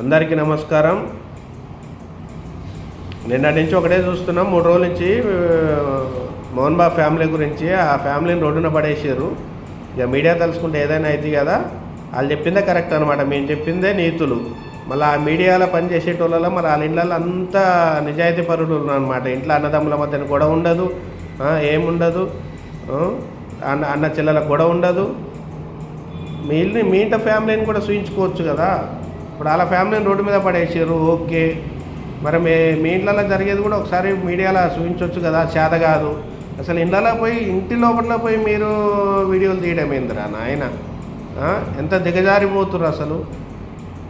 అందరికీ నమస్కారం. నిన్నటి నుంచి ఒకటే చూస్తున్నాం. మూడు రోజుల నుంచి మోహన్ బాబు ఫ్యామిలీ గురించి ఆ ఫ్యామిలీని రోడ్డున పడేసారు ఇక మీడియా తెలుసుకుంటే ఏదైనా అవుతుంది కదా వాళ్ళు చెప్పిందే కరెక్ట్ అనమాట మేము చెప్పిందే నీతులు. మళ్ళీ ఆ మీడియాలో పనిచేసేటోళ్ళలో మరి వాళ్ళ ఇళ్ళల్లో అంతా నిజాయితీ పరులు అనమాట ఇంట్లో అన్నదమ్ముల మధ్యన గొడవ ఉండదు. ఏముండదు అన్న అన్న చెల్లెల గొడవ ఉండదు. మీ మీ ఇంట ఫ్యామిలీని కూడా చూయించుకోవచ్చు కదా. ఇప్పుడు వాళ్ళ ఫ్యామిలీని రోడ్డు మీద పడేసారు ఓకే. మరి మీ మీ ఇంట్లో జరిగేది కూడా ఒకసారి మీడియాలో చూపించవచ్చు కదా చేత కాదు. అసలు ఇండ్లలో పోయి ఇంటి లోపల పోయి మీరు వీడియోలు తీయడం ఏందిరా నాయన? ఎంత దిగజారిపోతుర్రు అసలు?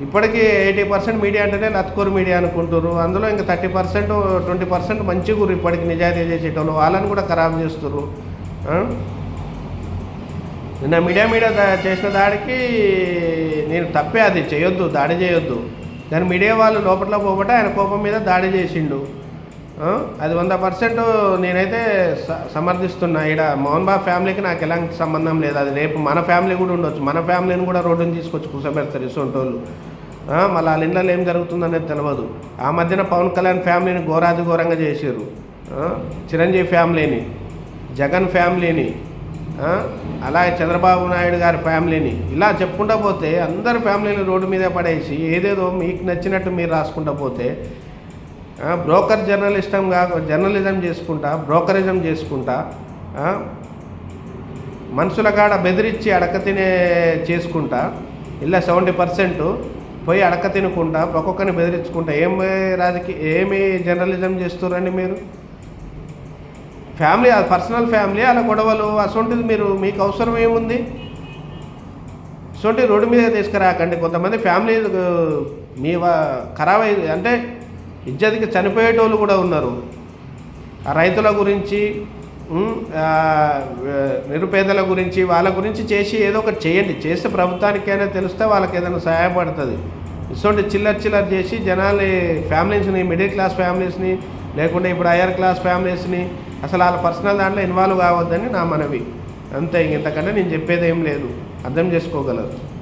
ఇప్పటికీ ఎయిటీ పర్సెంట్ మీడియా అంటేనే లత్కూరు మీడియా అనుకుంటారు అందులో ఇంకా థర్టీ పర్సెంట్ ట్వంటీ పర్సెంట్ మంచిగురు ఇప్పటికి నిజాయితీ చేసేటోళ్ళు. వాళ్ళని కూడా ఖరాబ్ చేస్తున్నారు నిన్న మీడియా మీడియా దా- చేసిన దాడికి నేను తప్పే అది చేయొద్దు దాడి చేయొద్దు. కానీ మీడియా వాళ్ళు లోపల పోబట్టే ఆయన కోపం మీద దాడి చేసిండు. అది వంద పర్సెంట్ నేనైతే స- సమర్థిస్తున్నా. ఇక్కడ మోహన్ బాబు ఫ్యామిలీకి నాకు ఎలాంటి సంబంధం లేదు. అది రేపు మన ఫ్యామిలీ కూడా ఉండొచ్చు. మన ఫ్యామిలీని కూడా రోడ్డుని తీసుకొచ్చి కూర్చోబెడతారు ఇసుంటోళ్ళు మళ్ళీ వాళ్ళ ఇళ్ళలో ఏం జరుగుతుందనేది తెలియదు ఆ మధ్యన పవన్ కళ్యాణ్ ఫ్యామిలీని ఘోరాది ఘోరంగా చేసారు చిరంజీవి ఫ్యామిలీని జగన్ ఫ్యామిలీని అలాగే చంద్రబాబు నాయుడు గారి ఫ్యామిలీని ఇలా చెప్పుకుంటా పోతే అందరి ఫ్యామిలీని రోడ్డు మీద పడేసి ఏదేదో మీకు నచ్చినట్టు మీరు రాసుకుంటా పోతే బ్రోకర్ జర్నలిస్టం కాక జర్నలిజం చేసుకుంటా బ్రోకరిజం చేసుకుంటా మనుషుల కాడ బెదిరించి అడక తినే చేసుకుంటా ఇలా సెవెంటీ పర్సెంట్ పోయి అడక తినకుండా ఒక్కొక్కరిని బెదిరించుకుంటా. ఏం రాజకీయ ఏమి జర్నలిజం చేస్తున్నారండి మీరు? ఫ్యామిలీ పర్సనల్ ఫ్యామిలీ అలా గొడవలు అసొంటిది మీరు మీకు అవసరం ఏముంది? అటువంటి రోడ్డు మీద తీసుకురాకండి. కొంతమంది ఫ్యామిలీ మీ ఖరాబ్ అయ్యి అంటే ఇజ్జతికి చనిపోయేటోళ్ళు కూడా ఉన్నారు. రైతుల గురించి నిరుపేదల గురించి వాళ్ళ గురించి చేసి ఏదో ఒకటి చేయండి. చేస్తే ప్రభుత్వానికైనా తెలిస్తే వాళ్ళకి ఏదైనా సహాయపడుతుంది. ఇటువంటి చిల్లర చిల్లర చేసి జనాల్ని ఫ్యామిలీస్ని మిడిల్ క్లాస్ ఫ్యామిలీస్ని లేకుంటే ఇప్పుడు హయ్యర్ క్లాస్ ఫ్యామిలీస్ని అసలు వాళ్ళ పర్సనల్ దాంట్లో ఇన్వాల్వ్ కావద్దని నా మనవి. అంతే ఇంతకంటే నేను చెప్పేది ఏం లేదు. అర్థం చేసుకోగలరు.